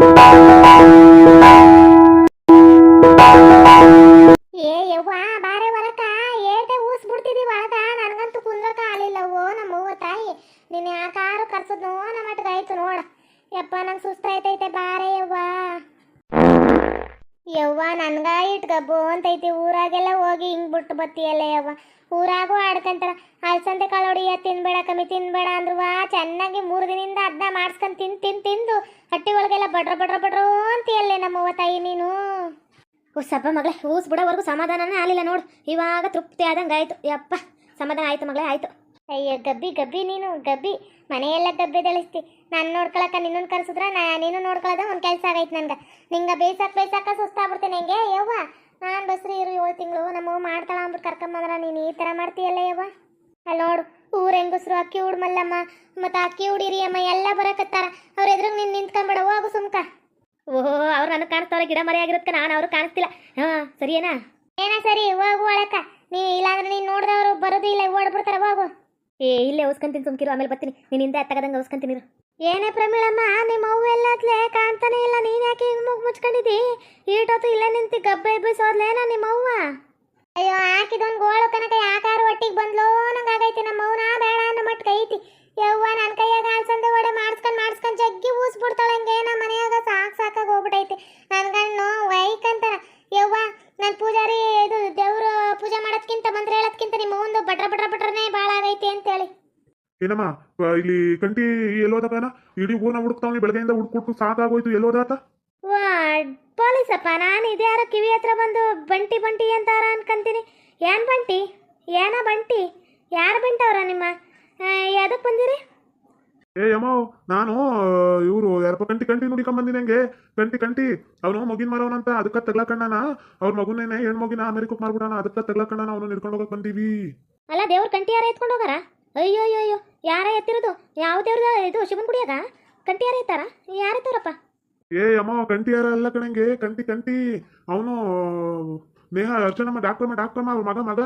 ಏ ಯವ್ವ, ನನ್ಗ ಇಟ್ಕಬ್ಬು ಅಂತೈತಿ ಊರಾಗೆಲ್ಲ ಹೋಗಿ ಹಿಂಗ್ ಬಿಟ್ಟು ಬತ್ತಿಯಲ್ಲ ಯವ್ವ. ಊರಾಗೂ ಆಡ್ಕಂತಾರ. ಅಲ್ಸಂದೆ ಕಾಳೊಡಿಯ ತಿನ್ಬೇಡ ಕಮ್ಮಿ, ತಿನ್ಬೇಡ ಅಂದ್ರುವ ಚೆನ್ನಾಗಿ ಮೂರು ದಿನದಿಂದ ಅದನ್ನ ಮಾಡ್ಸ್ಕೊಂಡ್ ತಿನ್ ತಿನ್, ತಿಂದು ಹಟ್ಟಿ ಒಳಗೆಲ್ಲ ಬಡ್ರ ಬಡ್ರ, ಬಡ್ರು ಅಂತೀಯಲ್ಲೇ ನಮ್ಮವ್ವ ತಾಯಿ ನೀನು. ಸಪ್ಪ ಮಗಳೇ, ಊಸ್ ಬಿಡೋವರೆಗೂ ಸಮಾಧಾನನೇ ಆಗಲಿಲ್ಲ ನೋಡು. ಇವಾಗ ತೃಪ್ತಿ ಆದಂಗೆ ಆಯ್ತು ಯಪ್ಪ, ಸಮಾಧಾನ ಆಯ್ತು ಮಗಳೇ, ಆಯ್ತು. ಅಯ್ಯೋ ಗಬ್ಬಿ ಗಬ್ಬಿ ನೀನು ಗಬ್ಬಿ. ಮನೆಯೆಲ್ಲ ಗಬ್ಬಿ ದಳಿಸ್ತಿ. ನಾನು ನೋಡ್ಕೊಳಕ ನಿನ್ನನ್ನು ಕರ್ಸಿದ್ರ ನಾ ನೀನು ನೋಡ್ಕೊಳ್ಳೋದ ಒಂದು ಕೆಲಸ ಆಗೈತೆ ನಿಂಗ. ನಿಂಗೆ ಬೇಸಾಕ ಬೇಸಾಕ ಸುಸ್ತಾಗ್ಬಿಡ್ತೀನಿ ಹೆಂಗೆ ಯವ್ವ? ನಾನು ಬಸ್ರಿ ಇರು ಏಳು ತಿಂಗಳು ನಮ್ಮ ಮಾಡ್ತಾಳ ಅಂದ್ಬಿಟ್ಟು ಕರ್ಕೊಂಬಂದ್ರ ನೀನು ಈ ಥರ ಮಾಡ್ತೀಯಲ್ಲ ಯವ್ವ? ಅಲ್ಲಿ ನೋಡು ಊರ ಹೆಂಗಸ್ರು ಅಕ್ಕಿ ಉಡ್ ಮಲ್ಲಮ್ಮ ಮತ್ತು ಅಕ್ಕಿ ಉಡಿರಿ ಅಮ್ಮ ಎಲ್ಲ ಬರಕತ್ತಾರ. ಅವ್ರ ಎದುರು ನೀನು ನಿಂತ್ಕೊಂಬೇಡ ಹೋಗು ಸುಮ್ಕ. ಓಹೋ ಅವ್ರು ನನಗೆ ಕಾಣಿಸ್ತಾವ್ರೆ ಗಿಡ ಮರಿ ಆಗಿರೋದಕ್ಕೆ ನಾನು ಅವ್ರು ಕಾಣಿಸ್ತಿಲ್ಲ. ಹಾಂ ಸರಿಯೇನಾ? ಏನ ಸರಿ ಹೋಗು ಒಳಕ. ನೀ ಇಲ್ಲಾಂದ್ರೆ ನೀನು ನೋಡಿದವರು ಬರೋದು ಇಲ್ಲ ಓಡ್ಬಿಡ್ತಾರ ಹೋಗು. ಏ, ಇಲ್ಲೇ ಉಸ್ಕೊಂತೀನಿ ಸುಮ್ಕಿರು, ಆಮೇಲೆ ಬರ್ತೀನಿ. ನೀನು ಹಿಂದೆ ತಗದಂಗೆ ಉಸ್ಕೊಂತೀನಿ ಏನೇ ಪ್ರಮೀಳಮ್ಮ ನಿಮ್ಮ ಅವ್ವ ಎಲ್ಲತ್ಲೆ ಕಾಣ್ತಾನೆ ಇಲ್ಲ. ನೀನು ಯಾಕೆ ಹಿಂಗೆ ಮುಗ್ ಮುಚ್ಕೊಂಡಿದ್ದಿ ಈಟೊತ್ತು ಇಲ್ಲೇ ನಿಂತು ಗಬ್ಬೆ ಎಬ್ಬಿಸೋದ್ಲೇನ ನಿಮ್ಮ ಅವ್ವ? ಅಯ್ಯೋ, ಹಾಕಿದೊಂದು ಗೋಳು ಕನಕ ಯಾಕಾರು ಒಟ್ಟಿಗೆ ಬಂದ್ಲೋ? ನಂಗೆ ಆಗೈತಿ, ನಮ್ಮ ಅವ್ನ ಬೇಡ ಅನ್ನೋ ಮಟ್ಟ ಐತಿ. ಯವ್ವ ನನ್ನ ಕೈಯಾಗ ಅಲ್ಸಂದೆ ಒಡೆ ಮಾಡಿಸ್ಕೊಂಡ್ ಮಾಡಿಸ್ಕೊಂಡ್ ಜಗ್ಗಿ ಊಸ್ಬಿಡ್ತಾಳಂಗೆ ನಮ್ಮ ಮನೆಯಾಗ ಸಾಕ್ ಏನಮ್ಮ ಇಲ್ಲಿ ಕಂಟಿ ಎಲ್ಲೋದಕನ ಇಡೀ ಊರ್ನ ಹುಡುಕ್ತಾವ್ನಿ ಬೆಳಗ್ಗೆಯಿಂದ ಹುಡುಕ್ಬಿಟ್ಟು ಸಾಕಾಗೋಯ್ತು ಎಲ್ಲೋದಾತ? ಪೊಲೀಸಪ್ಪ ನಾನು ಯಾರ ಕಿವಿ ಹತ್ರ ಬಂದು ಬಂಟಿ ಬಂಟಿ ಅಂತಾರ ಅನ್ಕಂತೀನಿ. ಏನ್ ಬಂಟಿ? ಏನ ಬಂಟಿ? ಯಾರು ಬಂಟವ್ರ ನಿಮ್ಮ? ಯಾವ್ದಕ್ಕೆ ಬಂದಿರಿ? ಏ ಯಮ್ಮ ನಾನು ಇವರು ಯಾರಪ್ಪ ಕಂಟಿ ಕಂಟಿ ನುಡಿಕೊಂಬಂದಿನಿ ಹಂಗೆ? ಕಂಟಿ ಕಂಟಿ ಅವನು ಮಗಿನ ಮರವನಂತ ಅದಕ್ಕೆ ತಗ್ಲಾಕಣ್ಣನ? ಅವ್ರ ಮಗುನೇನೆ ಹೆಣ್ಣು ಮಗಿನ ಅಮೆರಿಕಕ್ಕೆ ಮಾರ್ಬಿಡೋಣ ಅದಕ್ಕೆ ತಗ್ಲಾಕಣ್ಣನ ಅವನು ನಿಡ್ಕೊಂಡು ಹೋಗಕ್ ಬಂದೀವಿ. ಅಲ್ಲ ದೇವ್ರ ಕಂಟಿ ಯಾರ ಎತ್ಕೊಂಡು ಹೋಗಾರ? ಅಯ್ಯೋ ಅಯ್ಯೋ ಅಯ್ಯೋ. ಯಾರ ಎತ್ತಿರೋದು? ಯಾವ ದೇವ್ರದ ಇದು ಶಿವನ್ ಗುಡಿಯಾಗ? ಕಂಟಿ ಯಾರ ಎತ್ತಾರ ಯಾರ ಎತ್ತಾರಪ್ಪ ಏ ಅಮ್ಮ ಕಂಟಿ ಯಾರ ಅಲ್ಲ ಕಣಂಗೆ. ಕಂಟಿ ಕಂಟಿ. ಅವನು ನೇಹ ಅರ್ಚನಮ್ಮ ಡಾಕ್ಟರ್ ಡಾಕ್ಟರ್ಮ ಅವ್ರ ಮಗ ಮಗ.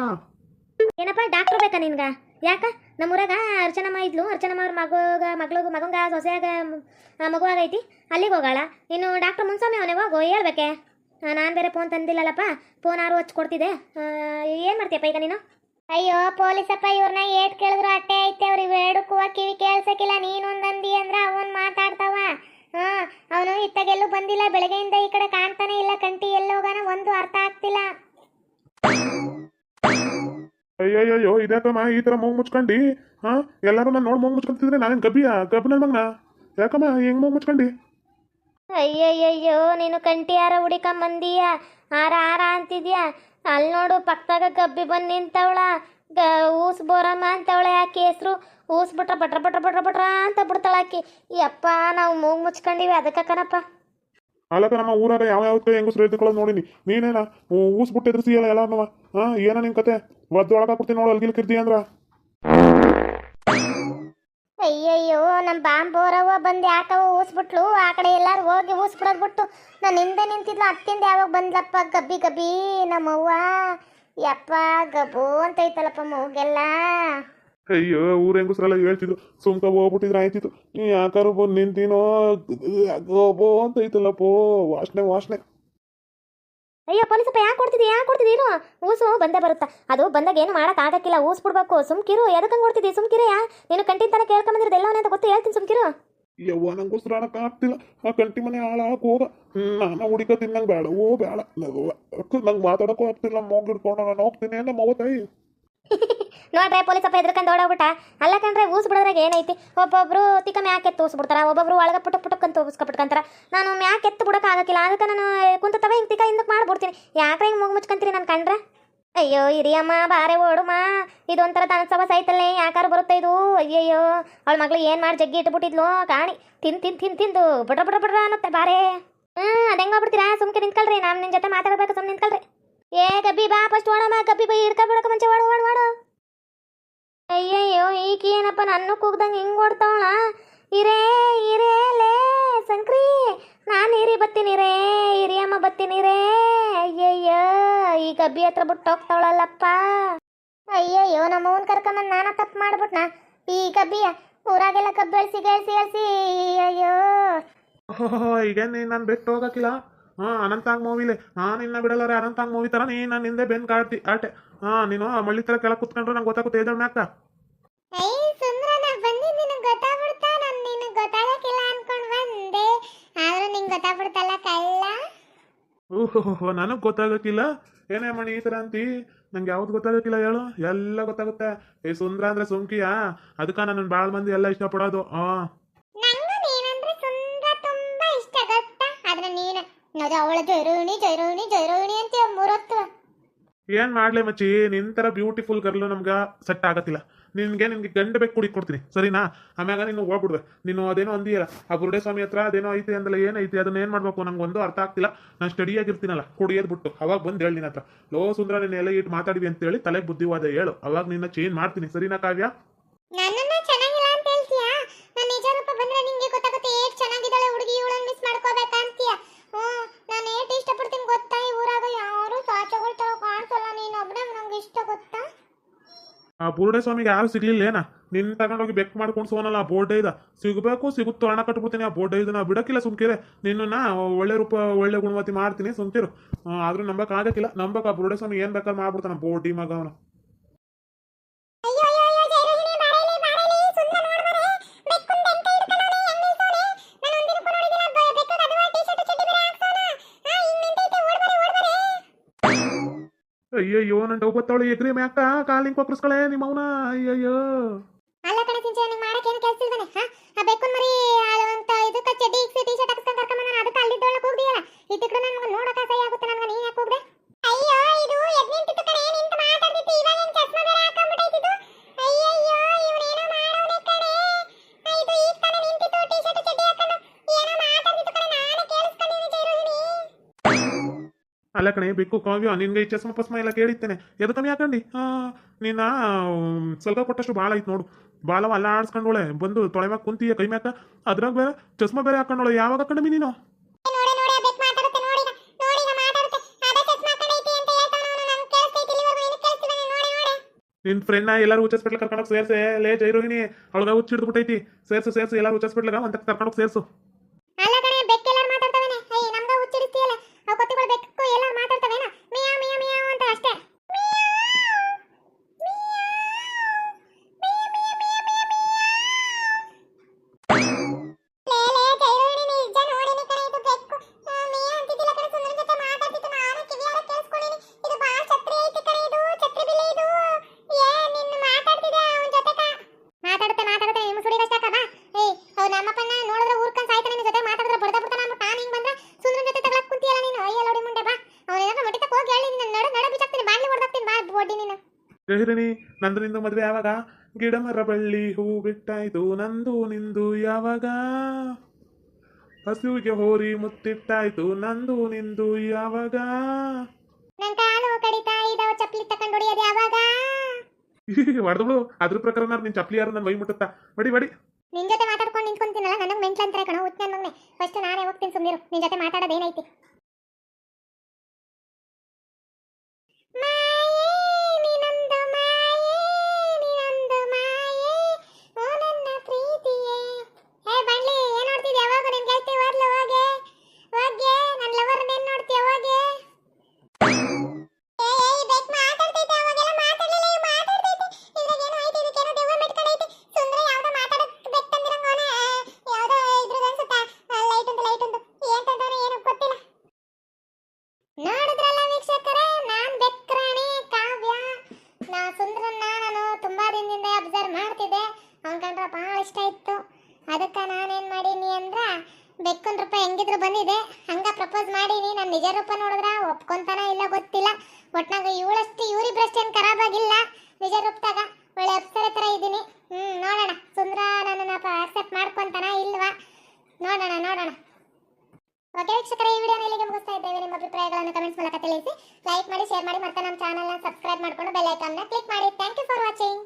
ಏನಪ್ಪ ಡಾಕ್ಟರ್ ಬೇಕಾ ನಿನ್ಗ? ಯಾಕ? ನಮ್ಮೂರಾಗ ಅರ್ಚನಮ್ಮ ಇದ್ಲು. ಅರ್ಚನಮ್ಮ ಅವ್ರ ಮಗುಗ ಮಗ್ಳಿಗೆ ಮಗಂಗ ಸೊಸೆಯಾಗ ಆ, ಮಗು ಆಗೈತಿ ಅಲ್ಲಿಗೆ ಹೋಗಾಳ. ಇನ್ನು ಡಾಕ್ಟರ್ ಮುನ್ಸ್ವಾಮಿ ಅವನೇ ಹೋಗು ಹೇಳ್ಬೇಕೆ? ನಾನು ಬೇರೆ ಫೋನ್ ತಂದಿಲ್ಲಲ್ಲಪ್ಪ. ಫೋನ್ ಯಾರು ಹಚ್ಚಿ ಕೊಡ್ತಿದ್ದೆ. ಏನು ಮಾಡ್ತೀಯಪ್ಪ ಈಗ ನೀನು? ಅಯ್ಯೋ ಪೊಲೀಸಪ್ಪ ಇವ್ರನ್ನ ಏಟ್ ಕೇಳಿದ್ರು ಅಟ್ಟೆ ಐತೆ ಅವ್ರು ಇವೆರಡಕ್ಕೂ ಕಿವಿ ಕೇಳ್ಸಕ್ಕಿಲ್ಲ ನೀನೊಂದಂದಿ ಅಂದ್ರೆ ಅವನ್ ಮಾತಾಡ್ತಾವ. ಹಾ ಅವನು ಇತ್ತಾಗೆಲ್ಲೂ ಬಂದಿಲ್ಲ. ಬೆಳಗ್ಗೆಯಿಂದ ಈ ಕಡೆ ಕಾಣ್ತಾನೆ ಇಲ್ಲ. ಕಂಟಿ ಎಲ್ಲೋಗಾನ ಒಂದು ಅರ್ಥ ಆಗ್ತಿಲ್ಲ. ಅಯ್ಯಯ್ಯೋ ಇದ್ಯಾಕಮ್ಮ ಈ ತರ ಮೂಗ್ ಮುಚ್ಕೊಂಡಿ? ಹಾ ಎಲ್ಲಾರು ನಾನು ನೋಡಿ ಮೂಗ್ ಮುಚ್ಕೊಂತಿದ್ರೆ ನಾನೇನ್ ಗಬ್ಬಿಯ? ಗಬ್ಬನ ಮಗ್ನ ಮಗನ? ಯಾಕಮ್ಮ ಹೆಂಗ್ ಮೂಗ್ ಮುಚ್ಕೊಂಡಿ? ಅಯ್ಯಯ್ಯೋ ನೀನು ಕಂಟಿ ಯಾರ ಹುಡಿಕೊಂಬಂದೀಯ? ಆರ ಆರ ಅಂತಿದ್ಯಾ? ಅಲ್ಲಿ ನೋಡು ಪಕ್ಕದಾಗ ಗಬ್ಬಿ ಬಂದು ನಿಂತವಳ. ಗ ಊಸ್ ಬೋರಮ್ಮ ಅಂತವಳೆ ಯಾಕೆ ಹೆಸ್ರು ಊಸ್ ಬಿಟ್ರ ಬಟ್ರ ಬಟ್ರ ಬಟ್ರ ಬಟ್ರ ಅಂತ ಬಿಡ್ತಾಳ ಆಕಿ. ಯಪ್ಪ, ನಾವು ಮೂಗ್ ಮುಚ್ಕೊಂಡಿವಿ ಅದಕ್ಕೆ ಕಣಪ್ಪ. ಅಲ್ಲಕ ನಮ್ಮ ಊರಾಗ ಯಾವ ಯಾವ ಹೆಂಗಸ್ರು ಹೇಳ್ತಿಕೊಳ್ಳೋದು ನೋಡಿನಿ. ನೀನೇನ? ಊಸ್ ಬಿಟ್ಟು ಎದುರಿಸಿಯಲ್ಲ ಎಲ್ಲನವ ಹಾ, ಏನ ನಿನ್ ಕತೆ? ಒದ್ದು ಒಳಗ ಕೊಡ್ತೀನಿ ನೋಡು, ಅಲ್ಗಿಲ್ ಕಿರ್ದಿ ಅಂದ್ರ. ಅಯ್ಯಯ್ಯೋ ನಮ್ಮ ಬಾಂಬೋರವ್ವ ಬಂದು ಯಾಕವ ಊಸ್ಬಿಟ್ಲು? ಆ ಕಡೆ ಎಲ್ಲರೂ ಹೋಗಿ ಊಸ್ಬಿಡೋದು ಬಿಟ್ಟು ನಾನು ಹಿಂದೆ ನಿಂತಿದ್ಲು, ಅತ್ತಿಂದ ಯಾವಾಗ ಬಂದ್ಲಪ್ಪ? ಗಬ್ಬಿ ಗಬ್ಬಿ ನಮ್ಮವ್ವ. ಯಪ್ಪ, ಗಬ್ಬು ಅಂತೈತಲ್ಲಪ್ಪ ಮೂಗೆಲ್ಲ ಅಯ್ಯೋ, ಊರ ಹೆಂಗಸ್ರೆಲ್ಲ ಹೇಳ್ತಿದ್ರು, ಸುಮ್ಕ ಹೋಗ್ಬಿಟ್ಟಿದ್ರೆ, ಆಯ್ತಿತ್ತು. ನೀ ಯಾಕಾರು ಬಂದು ನಿಂತೀನೋ? ಗಬೋ ಅಂತ ಐತಲ್ಲಪ್ಪೋ ವಾಸನೆ ವಾಸನೆ. ಅಯ್ಯೋ ಪೊಲೀಸಪ್ಪ ಯಾಕೆ ಕೊಡ್ತಿದ್ದೆ ಯಾಕೆ ಕೊಡ್ತಿದ್ದೆ? ಇರು ಊಸು, ಬಂದೇ ಬರುತ್ತಾ? ಅದು ಬಂದಾಗ ಏನು ಮಾಡಕ್ ಆಗಕ್ಕಿಲ್ಲ ಊಸ್ ಬಿಡ್ಬೇಕು ಸುಮ್ಕಿರು ಎದಕ್ಕಂಗೆ ಕೊಡ್ತಿದ್ದಿ? ಯಾ ನೀನು ಕಂಟಿನ ತನಕ ಕೇಳ್ಕೊಂಬಂದಿರೋದು ಎಲ್ಲವನೇ ಅಂತ ಗೊತ್ತು, ಹೇಳ್ತೀನಿ ಸುಮ್ಕಿರು. ಯವ್ವ, ನಂಗೋಸ್ಕರ ಆಗ್ತಿಲ್ಲ. ಆ ಕಂಟಿ ಮನೆ ಹಾಳಾಕ್ ಹೋಗ. ನಾನು ಹುಡಿಕ ತಿನ್ನಂಗ್ ಬೇಡ. ಓ, ಬೇಡ. ನಂಗೆ ಮಾತಾಡಕ್ಕೂ ಆಗ್ತಿಲ್ಲ. ಮೋಗಿಡ್ಕೊಂಡು ನಾನು ಹೋಗ್ತೀನಿ ನಮ್ಮ ಅವ್ವ ತಾಯಿ ಪೊಲೀಸ್ ಅಪ್ಪ ಎದ್ರಕಂದು ಓಡೋಗ್ಬಿಟ್ಟ ಅಲ್ಲ ಕಣ್ರೆ ಊಸ್ ಬಿಡೋದ್ರಾಗ ಏನೈತಿ? ಒಬ್ಬೊಬ್ರು ತಿಕ್ಕ ಮ್ಯಾಕ್ ಊಸ್ ಬಿಡ್ತಾರ ಒಬ್ಬೊಬ್ರು ಒಳಗೆ ಪುಟ ಪುಟಕ್ಕಂತ ಊಸ್ಕೊಬಿಟ್ಕಂತಾರ. ನಾನು ಮ್ಯಾಕ್ ಎತ್ತು ಬಿಡಕ್ ಆಗಕ್ಕಿಲ್ಲ. ಅದಕ್ಕೆ ನಾನು ಕುಂತತವ ಹಿಂಗೆ ತಿಕ್ಕ ಹಿಂದಕ್ಕೆ ಮಾಡ್ಬಿಡ್ತೀನಿ. ಯಾಕ್ರೆ ಹಿಂಗೆ ಮುಗ್ ಮುಚ್ಕಂತೀರಿ ನಾನು ಕಂಡ್ರೆ ಅಯ್ಯೋ, ಹಿರಿಯಮ್ಮ, ಬಾರೆ ಓಡುಮ. ಇದೊಂಥರ ತನಸವ ಸೈತಲ್ಲೇ ಯಾಕಾರು ಬರುತ್ತೆ ಇದು? ಅಯ್ಯಯ್ಯೋ. ಅವಳ ಮಗಳು ಏನು ಮಾಡಿ ಜಗ್ಗಿ ಇಟ್ಬಿಟ್ಟಿದ್ಲು? ಕಾಣಿ. ತಿನ್ ತಿನ್ ತಿನ್, ತಿಂದು. ಬಡ್ರ ಬಡ್ರ ಬಡ್ರ ಅನ್ನತ್ತೆ ಬಾರೆ. ಹ್ಞೂ ಅದು ಹೆಂಗೆ ಹೋಗ್ಬಿಡ್ತೀರಾ ಸುಮ್ಕೆ ನಿಂತ್ಕೊಳ್ರಿ. ನಾನು ನಿನ್ನ ಜೊತೆ ಮಾತಾಡಬೇಕು ಸುಮ್ಮನೆ ನಿಂತ್ಕೊಳ್ರಿ. ಏ, ಗಬ್ಬಿ ಬಾ ಫಸ್ಟ್ ಓಡಮ್ಮ ಗಬ್ಬಿ ಬೈ ಹಿಡ್ಕೊಬಿಡಕ ಮುಂಚೆ ಓಡು ಓಡು ಓಡು. ಅಯ್ಯಯ್ಯೋ, ಈಕಿ ಏನಪ್ಪ ನನ್ನ ಕೂಗ್ದಂಗೆ ಹಿಂಗೆ ಓಡ್ತಾವಣ ಇರೇ ಇರೇ, ಲೇ, ಸಂಕ್ರಿ, ನಾನು ಹಿರಿ ಬತ್ತೀನಿ ರೇ ಹಿರಿಯಮ್ಮ ಬತ್ತೀನಿ ರೇ. ಅಯ್ಯಯ್ಯೋ, ಈ ಗಬ್ಬಿ ಹತ್ರ ಬಿಟ್ಟು ಹೋಗ್ತಾವಳಲ್ಲಪ್ಪ. ಅಯ್ಯಯ್ಯೋ, ನಮ್ಮ ಅವನ್ ಕರ್ಕೊಂಬಂದು ನಾನು ತಪ್ಪು ಮಾಡ್ಬಿಟ್ನ? ಈ ಗಬ್ಬಿ, ಊರಾಗೆಲ್ಲ ಕಬ್ಬು ಬೆಳೆಸಿ ಗೆಳ್ಸಿ ಅಯ್ಯೋ ಈಗ ನೀನು ನಾನು ಬಿಟ್ಟು ಹೋಗಕ್ಕಿಲ್ಲ? ಹಾಂ ಅನಂತಾಂಗ್ ಮೂವಿಲಿ ಹಾ ನಿನ್ನ ಬಿಡಲ್ಲ ಅನಂತಾಂಗ್ ಮೂವಿ ತರ ನೀನು ನನ್ನ ಹಿಂದೆ ಬೆನ್ ಕಾಡ್ತಿ ಆಟೆ. ಹಾ ನೀನು ಮಳ್ಳಿ ತರ ಕೆಳಗೆ ಕುತ್ಕೊಂಡ್ರೆ ನಂಗೆ ಗೊತ್ತಾಗುತ್ತೆ ಏಜ್ ಮ್ಯಾಕ ನಾ ಓಹೋ ನನಗೆ ಗೊತ್ತಾಗಕ್ಕಿಲ್ಲ. ಏನೇ ಮಣಿ ಈ ತರ ಅಂತಿ? ನಂಗೆ ಯಾವ್ದು ಗೊತ್ತಾಗಕ್ಕಿಲ್ಲ ಹೇಳು. ಎಲ್ಲ ಗೊತ್ತಾಗುತ್ತೆ. ಏ ಸುಂದ್ರ ಅಂದ್ರೆ ಸುಮ್ಕಿಯಾ? ಅದಕ್ಕೆ ನನ್ನ ಭಾಳ ಮಂದಿ ಎಲ್ಲ ಇಷ್ಟಪಡೋದು. ಹಾಂ ಅದು ಅವಳ ಅಂತ ಮೂರತ್ತು ಏನ್ ಮಾಡ್ಲೆ ಮಚ್ಚಿ? ನಿನ್ ತರ ಬ್ಯೂಟಿಫುಲ್ ಗರ್ಲು ನಮ್ಗ ಸೆಟ್ ಆಗತ್ತಿಲ್ಲ. ನಿನ್ಗೆ ನಿನ್ಗೆ ಗಂಡ ಬೇಕು ಕುಡಿ ಕೊಡ್ತೀನಿ ಸರಿನಾ? ಆಮ್ಯಾಗ ನೀನು ಹೋಗ್ಬಿಡ್ವೆ. ನೀನು ಅದೇನೋ ಅಂದಿಯಲ್ಲ ಆ ಬುರುಡೆ ಸ್ವಾಮಿ ಹತ್ರ ಅದೇನೋ ಐತಿ ಅಂದಲ್ಲ ಏನೈತಿ? ಅದನ್ನ ಏನ್ ಮಾಡ್ಬೇಕು? ನಂಗೆ ಒಂದು ಅರ್ಥ ಆಗ್ತಿಲ್ಲ. ನಾನು ಸ್ಟಡಿ ಆಗಿರ್ತೀನಲ್ಲ ಕುಡಿಯೋದ್ ಬಿಟ್ಟು. ಅವಾಗ ಬಂದು ಹೇಳಿ ನಿನ್ನ ಹತ್ರ. ಲೋ ಸುಂದ್ರ ನೀನು ಎಲ್ಲ ಇಟ್ಟು ಮಾತಾಡಿವಿ ಅಂತೇಳಿ ತಲೆ ಬುದ್ಧಿವಾದ ಹೇಳು. ಅವಾಗ ನಿನ್ನ ಚೇಂಜ್ ಮಾಡ್ತೀನಿ. ಸರಿನಾ ಕಾವ್ಯ ನನ್ನನ್ನ ಚೆನ್ನಾಗಿಲ್ಲ ಅಂತ ಹೇಳ್ತೀಯಾ ನಾನು ನಿಜ ರೂಪ ಬಂದ್ರೆ ನಿಂಗೆ ಗೊತ್ತಾಗುತ್ತೆ ಏಟ್ ಚೆನ್ನಾಗಿದ್ದಾಳೆ ಹುಡುಗಿ ಇವಳನ್ನ ಮಿಸ್ ಮಾಡ್ಕೋಬೇಕಾ ಅಂತೀಯ ಹ್ಞೂ ನಾನು ಏಟ್ ಇಷ್ಟಪಡ್ತೀನಿ ಗೊತ್ತಾ ಈ ಊರಾಗ ಯಾರು ಸಾಚಗಳು ತರ ಕಾಣಿಸಲ್ಲ ನೀನು ಒಬ್ಬನೇ ನಂಗೆ ಇಷ್ಟ ಗೊತ್ತಾ ಆ ಬುರುಡೆ ಸ್ವಾಮಿಗೆ ಯಾರು ಸಿಗ್ಲಿಲ್ಲ ಏನ ನಿನ್ ತಗೊಂಡೋಗಿ ಬೆಕ್ ಮಾಡ್ಕೊಂಡು ಸೋನಲ್ಲ ಆ ಬೋರ್ಡ್ ಇದ. ಸಿಗಬೇಕು ಸಿಗುತ್ತೋ ಹಣ ಕಟ್ಬಿಡ್ತೀನಿ ಆ ಬೋರ್ಡ್ ಇದನ್ನ ಬಿಡಕ್ಕಿಲ್ಲ ಸುಮ್ಕಿರೆ. ನಿನ್ನ ಒಳ್ಳೆ ರೂಪ ಒಳ್ಳೆ ಗುಣವತಿ ಮಾಡ್ತೀನಿ ಸುಮ್ಕಿರು. ಆ, ಆದ್ರೂ ನಂಬಕ್ ಆಗಕ್ಕಿಲ್ಲ. ನಂಬಕ್ ಆ ಬುರುಡೆ ಸ್ವಾಮಿ ಏನ್ ಬೇಕಾದ್ರೆ ಮಾಡ್ಬಿಡ್ತಾನ ಬೋರ್ಡಿ ಮಗ ಅವನು. ಅಯ್ಯಯ್ಯೋ ನನ್ ಡೌ ಬತ್ತವಳು ಎಗ್ರಿ ಮ್ಯಾಕ ಕಾಲಿಂಗ್ ಕೊಕ್ರಿಸ್ಕೊಳೆ ನಿಮ್ಮ ಅವನ ಅಯ್ಯಯ್ಯೋ. ಅಲ್ಲ ಕಣೆ ಸಿಂಚ ನಿಂಗೆ ಮಾಡಕ್ಕೆ ಏನು ಕೆಲಸ ಇಲ್ವನೆ? ಹಾ? ಆ ಬೆಕ್ಕುನ್ ಮರಿ ಅಂತ ಇದಕ್ಕೆ ಚಡ್ಡಿ, ಇಕ್ಸಿ ಟೀ ಶರ್ಟ್ ಹಾಕಿಸ್ಕೊಂಡು ಕರ್ಕೊಂಡ್ ಬಂದಾನ ಅದಕ್ಕೆ ಅಲ್ಲಿದ್ದೊಳಗೆ ಹೋಗ್ದಿಯಲ್ಲ ಇತ್ತಿಕ್ರು ನನ್ಗೆ ನೋಡಕ ಸಹಿ ಆಗುತ್ತೆ ನನ್ಗೆ ಅಲ್ಲ ಕಣೆ ಬಿಕ್ಕು ಕಾವ್ಯ ನಿನ್ಗೆ ಈ ಚಸ್ಮ ಪಸ್ಮ ಎಲ್ಲ ಕೇಳಿತ್ತೇನೆ ಎದು ಕಮ್ಮಿ ಹಾಕಂಡಿ ಆ ನಿನ್ನ ಸ್ವಲ್ಪ ಕೊಟ್ಟಷ್ಟು ಭಾಳ ಐತೆ ನೋಡು. ಬಾಲವ ಅಲ್ಲ ಆಡ್ಸ್ಕೊಂಡೋಳೆ ಬಂದು ತೊಳೆ ಮ್ಯಾಗ ಕುಂತೀಯ ಕೈ ಮ್ಯಾಕ ಅದ್ರಾಗ ಬೇರೆ ಚಸ್ಮ ಬೇರೆ ಹಾಕೊಂಡೋಳೆ ಯಾವಾಗ ಹಾಕೊಂಡಿ ನೀನು? ನೋಡಿ ಫ್ರೆಂಡ್ ನಿನ್ ಫ್ರೆಂಡ್ನ ಎಲ್ಲರೂ ಹುಚ್ಚ ಹಾಸ್ಪಿಟ್ಲ್ ಕರ್ಕೊಂಡೋಗಿ ಸೇರ್ಸೆ. ಲೇ ಜೈರೋಹಿಣಿ ಅವಳಗ ಹುಚ್ಚಿಡ್ದು ಹಿಡಿದ್ಬಿಟ್ಟೈತಿ ಸೇರ್ಸು ಸೇರ್ಸು ಎಲ್ಲರೂ ಹುಚ್ಚ ಹಾಸ್ಪಿಟ್ಲ್ಗ ಅಂತ ಕರ್ಕೊಂಡೋಗಿ ಸೇರ್ಸು ಅಲ್ಲ ಕಣೆ ಬೆಕ್ಕ ಎಲ್ಲಾರು ಮಾತಾಡ್ತವೇನೆ ಏಯ್ ನಮ್ಗ ಹುಚ್ಚಿಡಿಸ್ತೀಯಲ್ಲ ಅವು ಕೊತ್ತಿಗಳು ಬೆಕ್ಕು ಎಲ್ಲಾರು ಮಾತಾಡ್ತವೇನ ಮಿಯಾ ಮಿಯಾ ಮಿಯಾ ಅಂತ ಅಷ್ಟೇ ಮಾತಾಡುತ್ತೆ ಮಾತಾಡುತ್ತೆ ನಿಮ್ಮ ಸುಡಿಗೆ ಅಷ್ಟೇ ಬಾ ಏಯ್ ಅವ್ ನಮ್ಮಪ್ಪನ ನೋಡಿದ್ರೆ ಊರ್ಕಂಡ್ ಸಾಯ್ತಾನೆ ನಿನ್ ಜೊತೆ ಮಾತಾಡಿದ್ರೆ ಬಡ್ದ ಬಿಡ್ತಾನ ಅಂದ್ಬಿಟ್ಟು ನಾನು ಹಿಂಗ್ ಬಂದ್ರೆ ಸುಂದ್ರ ಜೊತೆ ತಗೊಳಕ್ ಕುಂತಿಯಲ್ಲ ನೀನು ಅಯ್ಯ ಲೋಡಿ ಮುಂಡೆ ಬಾ ಅವ್ನ ಏನಾದ್ರು ಮಟ್ಟಿಗೆ ಹೋಗಿ ಹೇಳಿ ನಿನ್ನ ನಡ ನಡ ಬಿಚ್ಚಾಕ್ತೀನಿ ಬಾಡ್ಲಿ ಹೊಡ್ದಾಕ್ತೀನಿ ಬಾ ಬೋಡಿ ನೀನು ಜೈರಿಣಿ ನಂದು ನಿಂದು ಮದ್ವೆ ಯಾವಾಗ? ಗಿಡ ಮರ ಬಳ್ಳಿ ಹೂ ಬಿಟ್ಟಾಯ್ತು ನಂದು ನಿಂದು ಯಾವಾಗ? ಹಸುವಿಗೆ ಹೋರಿ ಮುತ್ತಿಟ್ಟಾಯ್ತು ನಂದು ನಿಂದು ಯಾವಾಗ? ನನ್ ಕಾಲು ಕಡಿತಾ ಇದಾವ ಚಪ್ಲಿ ತಕೊಂಡ್ ಹೊಡಿಯೋದು ಯಾವಾಗ? ಹೊಡೆದಳು ಅದ್ರ ಪ್ರಕಾರ ನಾನು ನಿನ್ ಚಪ್ಲಿ ಯಾರು ನನ್ನ ಮೈ ಮುಟ್ಟುತ್ತಾ? ಬಡಿ ಬಡಿ. ನಿನ್ ಜೊತೆ ಮಾತಾಡ್ಕೊಂಡು ನಿಂತ್ಕೊಂತೀನಲ್ಲ ನನಗೆ ಮೆಂಟ್ಲ್ ಅಂತಾರೆ ಕಣ ಹುಚ್ಚ ನನ್ನ ಮಗನೆ ಫಸ್ಟ್ ನಾನೇ ಹೋಗ್ತೀನಿ ಸುಮ್ನಿರು ನಿನ್ ಜೊತೆ ಮಾತಾಡೋದು ಏನೈತಿ ಮಾಯೇ ನಿನಂದು ಮಾಯೇ ನಿನಂದು ಮಾಯೇ ಓ ನನ್ನ ಪ್ರೀತಿಯೇ ಏ ಬಂಡ್ಲಿ ಏನ್ ನೋಡ್ತಿದ್ಯ ಯಾವಾಗ ನಿನ್ ಗೆಳತಿ ಹೋದ್ಲು ಹೋಗೆ ಹೋಗೆ ನನ್ನ ಲವರ್ ಏನ್ ನೋಡ್ತೀಯ ಹೋಗೆ ಏ ಏ ಬೆಕ್ ಮಾತಾಡ್ತೈತೆ ಅವಾಗೆಲ್ಲ ಮಾತಾಡ್ಲಿಲ್ಲ ಈಗ ಮಾತಾಡ್ತೈತೆ ಇದ್ರಾಗ ಏನೋ ಐತಿ ಇದಕ್ಕೇನೋ ದೆವ್ವ ಮೆಟ್ಕೊಂಡೈತಿ ಸುಂದರ ಯಾವ್ದೋ ಮಾತಾಡಕ್ ಬೆಕ್ ತಂದಿರಂಗೋನೆ ಯಾವ್ದೋ ಇದ್ರದ್ದು ಅನ್ಸುತ್ತಾ ಲೈಟ್ ಒಂದು ಲೈಟ್ ಒಂದು ಏನ್ ತಂದವನು ಏನು ಗೊತ್ತಿಲ್ಲ ನೋಡಿದ್ರಲ್ಲ ವೀಕ್ಷಕರೇ ನಾನ್ ಬೆಕ್ರಾಣಿ ಕಾವ್ಯ ನಾ ಸುಂದ್ರನ್ನ ನಾನು ತುಂಬಾ ದಿನದಿಂದ ಅಬ್ಸರ್ವ್ ಮಾಡ್ತಿದ್ದೆ ಅವ್ನ್ ಕಂಡ್ರೆ ಭಾಳ ಇಷ್ಟ ಇತ್ತು ಅದಕ್ಕೆ ನಾನೇನ್ ಮಾಡೀನಿ ಅಂದ್ರ ಬೆಕ್ಕನ್ ರೂಪ ಹೆಂಗಿದ್ರು ಬಂದಿದೆ ಹಂಗ ಪ್ರಪೋಸ್ ರೂಪ ನೋಡಿದ್ರ ಒಪ್ಕೊಂತಾನ ಇಲ್ಲ ಗೊತ್ತಿಲ್ಲ. ಒಟ್ನಾಗ ಇವಳಷ್ಟು, ಇವ್ರಿಬ್ರಷ್ಟು ಏನು ಖರಾಬ್ ಆಗಿಲ್ಲ. ನಿಜ ರೂಪದಾಗ ಒಳ್ಳೆ ಅಪ್ಸರ ತರ ಇದ್ದೀನಿ. ಹ್ಮ್, ನೋಡೋಣ. ಸುಂದ್ರ ನನ್ನನ್ನು ಅಕ್ಸೆಪ್ಟ್ ಮಾಡ್ಕೊಂತಾನ ಇಲ್ವಾ? ನೋಡೋಣ ನೋಡೋಣ. ಓಕೆ ವೀಕ್ಷಕರ, ಈ ವಿಡಿಯೋನ ಇಲ್ಲಿಗೆ ಮುಗಿಸ್ತಾ ಇದ್ದೇವೆ. ನಿಮ್ಮ ಅಭಿಪ್ರಾಯಗಳನ್ನು ಕಮೆಂಟ್ಸ್ ಮೂಲಕ ತಿಳಿಸಿ. ಲೈಕ್ ಮಾಡಿ ಶೇರ್ ಮಾಡಿ, ಮತ್ತೆ ನಮ್ಮ ಚಾನಲ್ನ ಸಬ್ಸ್ಕ್ರೈಬ್ ಮಾಡ್ಕೊಂಡು ಬೆಲ್ ಐಕಾನ್ನ ಕ್ಲಿಕ್ ಮಾಡಿ. Thank you for watching